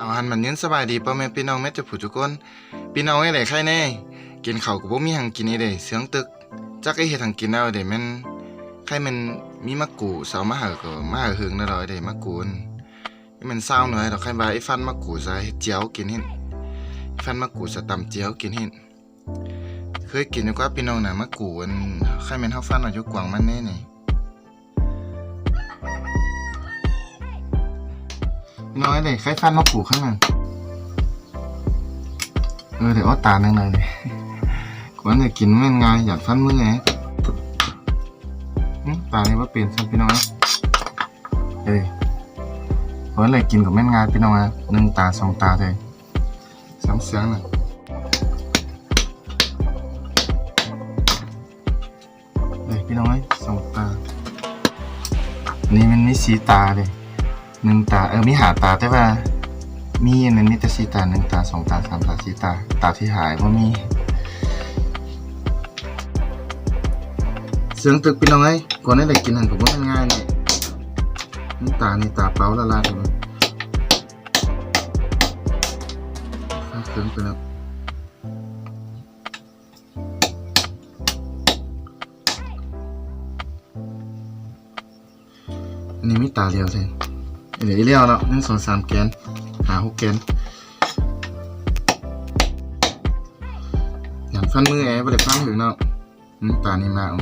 เอาหันมันยืนสบายดีพ่อแม่พี่น้องแม่จะผู้ทุกคนพี่น้องไอ้ไหนใครแน่กินข้าวก็บ่มีหังกินนี่เด้เสียงตึกจักไอ้เฮ็ดหังกินแล้วเด้แม่นใครมันมีมะกรูดเสามาหาก็มาหาหึงนั่นดอกเด้มะกรูนี่มันเศร้าหน่อยดอกใครว่าไอ้ฟันมะกรูดใส่เจียวกินเห็นฟันมะกรูดส่ตำเจียวกินเห็นเคยกินอยู่กว่าพี่น้องน่ะมะกรูอันใครแม่นเฮาฟันเอาอยู่กวางมันแน่นี่ น้อยเลยใครฟันมาปลูกข้างหลังเออเดี๋ยวเอาตาหนึ่งเลยกวนจะกินแม่นไงอยากฟันมือไงตานี่ว่าเปลี่ยนสัพี่น้องนะเอ้ยกวนเลยกินกับแม่นไงพี่น้องนะหนึ่งตาสองตาเลยสามเสียงน่ะเลยพี่น้องเอ้ยสองตา นี่มันมีสีตาเลย หนึ่งตาเออมีหาตาแต่ว่ามีอันนั้นมีแต่สีตาหนึ่งตาสองตาสามตาสี่ตา ตาที่หายว่ามี เสียงตึกพี่น้องไอ้ก่อนนี้เลยกินหันผมว่ามันง่ายเนี่ยนี่ตานี่ตาเปล่าละลายเลยข้างเครื่องไปแล้วอันนี้มีตาเดียวใช่ เดี๋ยวอีเลี้ยวแล้วหนึ่งสองสามแกนหาหกแกนหยันฟันมือแอร์ไปเลยฟันถึงเนาะตานี่มาอา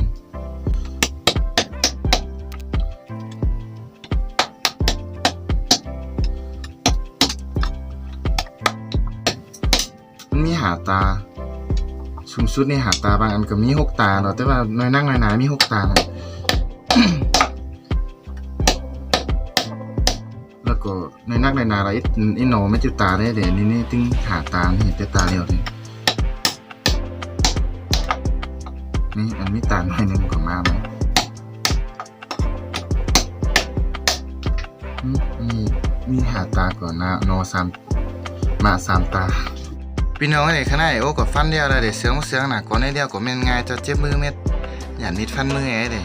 มันมีหาตาสูงสุดในหาตาบางอันก็มีหกตาเนาะแต่ว่าน้อยนั่งน้อยหนามีหกตาเนาะ ในนักในนาเราอีอีโนไม่จุดตาได้เดี๋ยวนี้นี่ตึงหาตาเห็นแต่ตาเดียวเลยนี่อันมีตาหน่อยหนึ่งของมาไหมมีมีหาตาก่อนนะโนสามมาสามตาพี่น้องไอ้ขนาดโอ้ก็ฟันเดียวเลยเดี๋ยวเสียงเสียงหนักกว่าในเดียวก็แม่นง่ายจะเจ็บมือเม็ดอย่านิดฟันมือแอ้เด้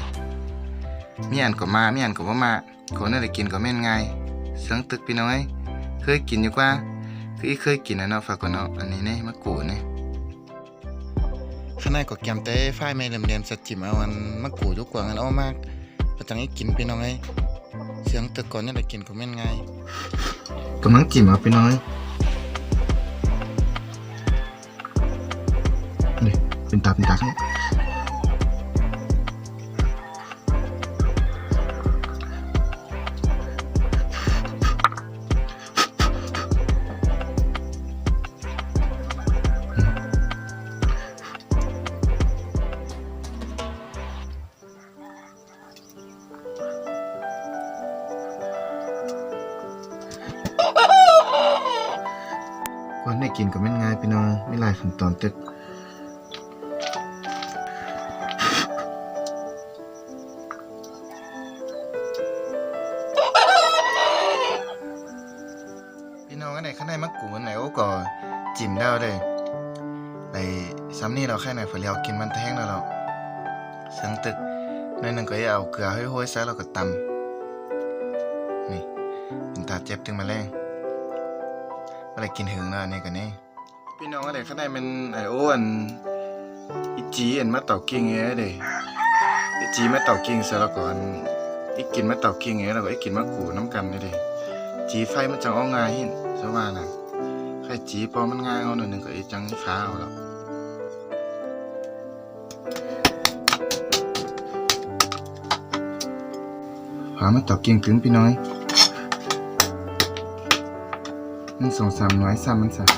มีอันก็มามีอันก็บ่มาคนนั่นได้กินก็แม่นง่าย เสียงตึกพี่น้อยเคยกินอยู่กว่า คืออีเคยกินนะเนาะฝากก่อนเนาะอันนี้เนี่ยมะกรูดเนี่ยข้างในก็แกมแต่ฝ้ายไม่เหลี่ยมๆสัดจิมเอาอันมะกรูดทุกกว่างันเอามากประจังให้กินพี่น้อยเสียงตึกก่อนเนี่ยได้กินก็แม่นง่ายกำลังจิมเอาพี่น้อยนี่เป็นตาเป็นตาเนี่ย ได้กินก็แม่นง่ายพี่น้องไม่หลายขั้นตอนตึกพี่น้องอันไหนข้างในมะกรูดอันไหนโอ้ก็จิ้มได้เลยไปซ้ำนี่เราแค่ไหนฝอยเลียวกินมันแท่งแล้วเราเสียงตึกในหนึ่งก็อย่าเอาเกลือห้อยๆใส่แล้วก็ตำนี่เป็นตาเจ็บถึงมาแรง อะไรกินหึงแล้วนนี่กันนี่พี่น้องอะไรข้างในมันไอโออันอีจีอันมาเต่ากิ้งเงี้ยเด้อีจีมาเต่ากิ้งเสร็จแล้วก่อนอีกินมาเต่ากิ้งเงี้ยแล้วก็อีกินมากูน้ำกันเลยเด้จีไฟมันจังเอาง่ายหินซะว่าน่ะใครจีพอมันง่ายเอาหน่อยหนึงก็อีจังฟ้าเอาแล้วหามาเต่ากิ้งถึงพี่น้อย หนึ่งสองสามน้อยสามมันสาม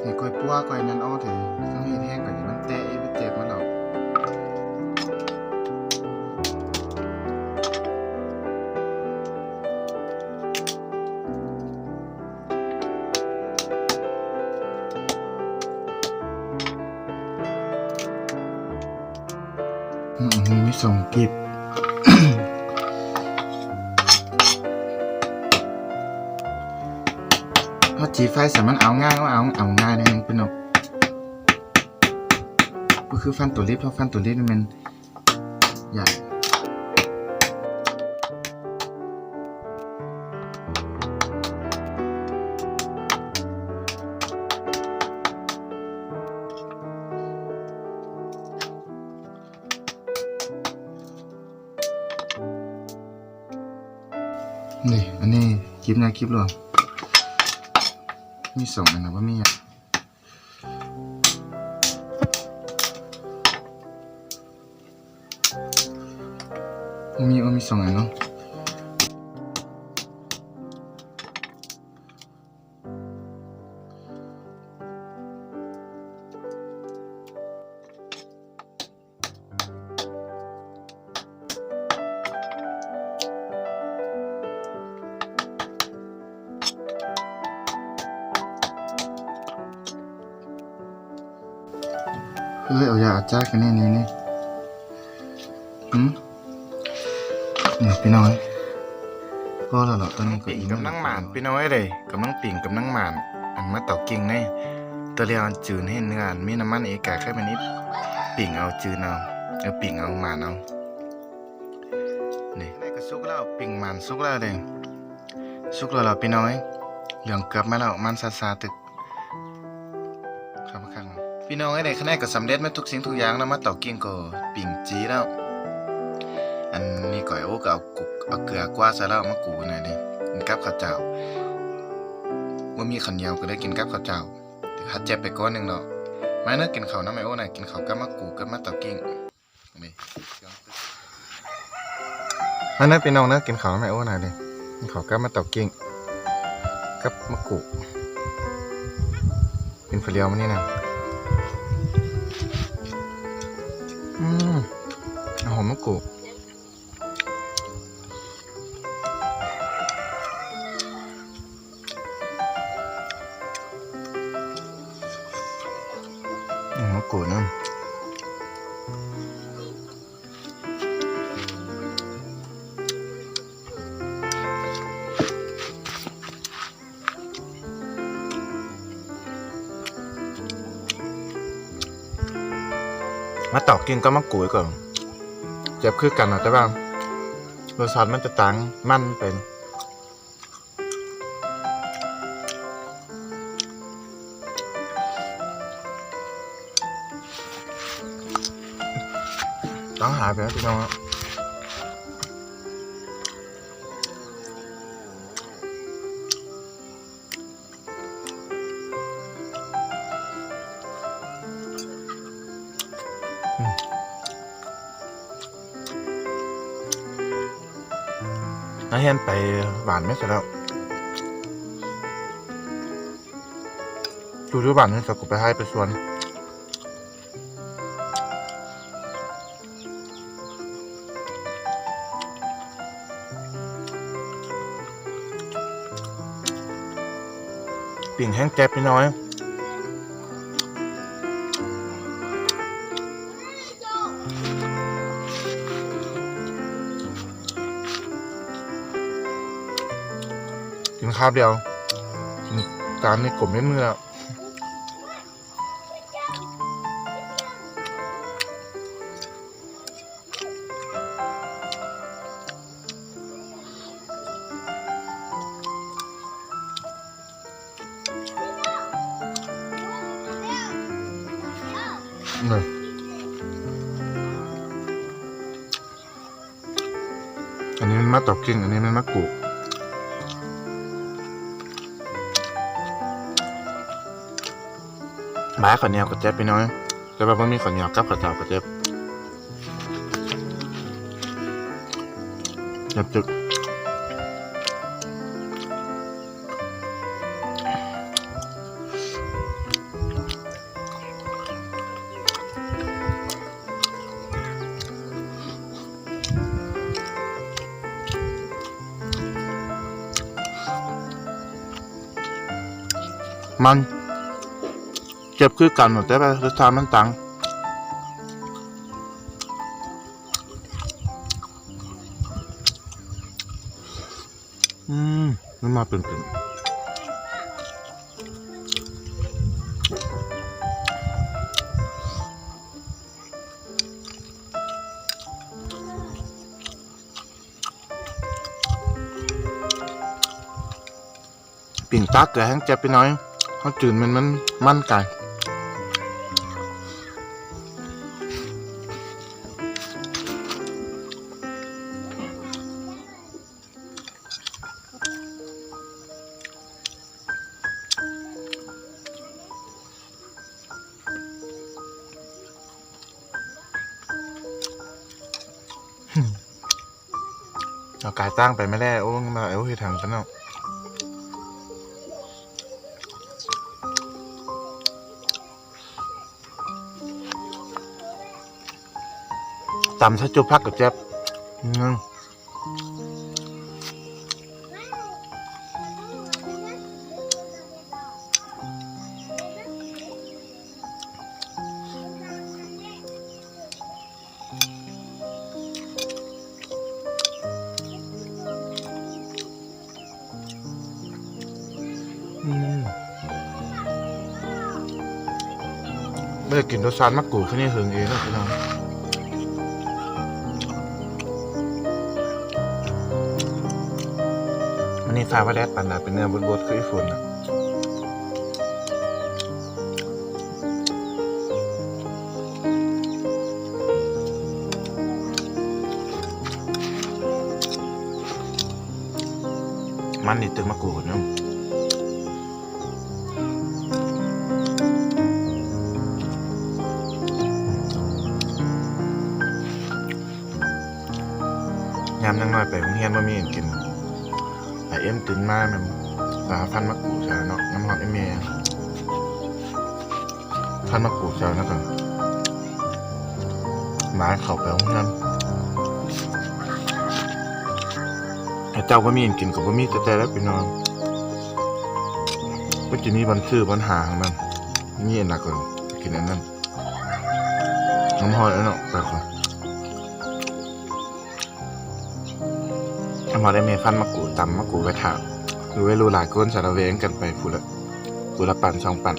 เฮ้ยก้อยปัวก้อยนั่นอ้อเถอะต้องให้แห้งก่อนอย่ามันเตะอีไปเจ็บมันหรอก ส่งกิบถ้าจีไฟสามารถเอาง่ายก็เอาเอาง่ายนะมันเป็นแกก็คือฟันตัวเล็บเพราะฟันตัวเล็บมันใหญ่ นี่ อันนี้คลิปหน้าคลิปรวมมีสองอันนะว่ามีอะมีอันมีสองอันเนาะ เฮ้ยเอายาอาจ้ากันแน่นี่นี่หืมนี่พี่น้อยก็แล้วเหรอตอนนี้ก็อีกำลังหมานพี่น้อยเลยกำลังปิ่งกำลังหมาน อันมาต่อกิ่งในตัวเรียนจืนให้เนื้ออันมีน้ำมันเอกาแค่มันนิด ปิ่งเอาจืนเอาเอาปิ่งเอาหมานเอานี่นี่ก็สุกแล้วปิ่งหมานสุกแล้วเลยสุกแล้วเหรอพี่น้อยเหลืองเกือบมาแล้วมันซาซาตึกครับครับ พี่น้องไอ้ในคะแนนก็สำเร็จมาทุกสิ่งทุกอย่างแล้วมาต่อกิ่งก็ปิ่งจีแล้ว อันนี้ก่อยโอ้ก็เอากุกเอาเกลือกว่าซะแล้วมากูหน่อยดิกินกับข้าวเจ้าว่ามีข้าวเหนียวก็ได้กินกับข้าวเจ้าฮัดเจ็บไปก้อนหนึ่งเนาะไม่เนื้อกินข้าวน้ำไอโอ้หน่อยกินข้าวกับมะกูกับมะต่อกิ่งนี่อันนั้นพี่น้องเนื้อกินข้าวน้ำไอโอ้หน่อยดิกินข้าวกับมะต่อกิ่งกับมะกูเป็นฝเลียวมันนี่นะ อืมหอมมะกรูดหอมมะกรูดนะ มาตอกกินก็มักรูดก่อนเจ็บคือกันเนะแต่ว่ารสชาติมันจะต่างมันเป็นต้องหาไปแล้วพี่น้อง น้าเฮียนไปหวานไม่เสร็จแล้วดูดูหวานนี่จะกูไปให้ไปสวนปิ่งแห้งแจ๊บพี่น้อย ข้าวเดียวกินจานนี้กลมไม่มือแล้วเลยอันนี้มันมะตอกกิ่งอันนี้มันมะกรูด หมาขาวเหนียวกับเจ็บไปน้อยแต่ว่ามันมีขาวเหนียวกับข้าวเจ้ากับเจ็บจ็บจึกมัน จ็บคือกันหมดแต่รสชาติมันตังอืมมันมาเป็นเป็นปิ่งตากเกลือแห้งเจ็บไปน้อยเขาจืดมันมันมั่นกัน เอากายตั้งไปไม่ได้โอ้มาเอ้าให้ทางฉันเนาะตำชะจุพักกับแจ๊บอืม กินรสชาติมะกรูดแค่นี้หึงเองนะพี่น้องมันนี่ฟ้าว่าแดดปันดาเป็นเนื้อบดบดๆคืออีฝุ่นอะมันนี่ตึงมะกรูดเนาะ ยามนั่งน้อยไปโรงเรียนว่ามีอันกินแต่เอ็มตื่นมามันสาพันมะกรูดใช่เนาะน้ำหอมเอ็มเมย์พันมะกรูดใช่แล้วกันหมาเข่าไปห้องน้ำไอ้เจ้าก็มีอันกินกับว่ามีแต่แต่แล้วไปนอนก็จะมีบันทือบันหาของมันมีอันหนักกว่ากินอันนั้นน้ำหอยอันเนาะไปก่อน ถ้ามาได้เมฟันมะกรูตำมะกรูไปถามหรือไว้รูหลายก้นสารเวงกันไปฟูละฟูละปั่นสองปั่น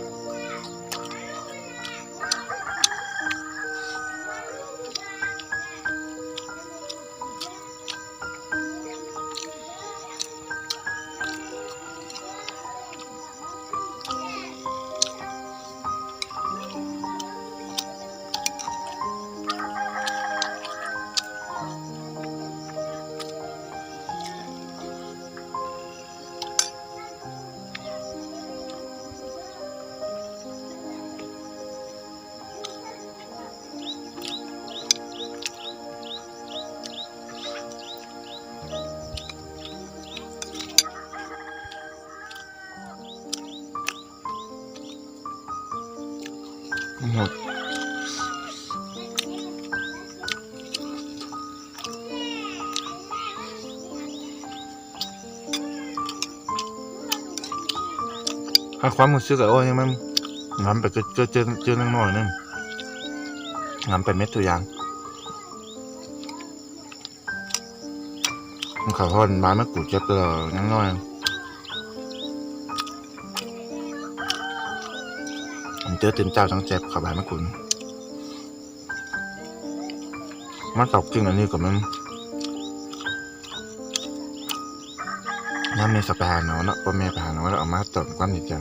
หมดถ้าความรู้สึกอะโอ้ยังมันงำไปเจอเจอเจอเจอนังน้อยนึงงำไปเม็ดตัวอย่างมันเขาพอนบ้านมะกรูดเจ็บตัวนังน้อย จอตื่นเจ้าจังเจ็บขอบานมะกคุณมาตอกจริงอันนี้กับมันน้ำในสปาหนาะเนาะพ่อแม่ไปหาหนาะแล้วเอามาตอนก้อนนิดจ้า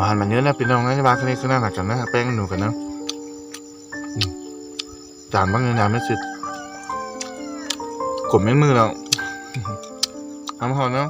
อาหารมันเยอะนะพี่น้องนะบางครั้งก็น่าหนักกันนะแป้งหนูกันนะจานบ้างเงินาไม่สุดกดไม่มือแล้วทำหอเนาะ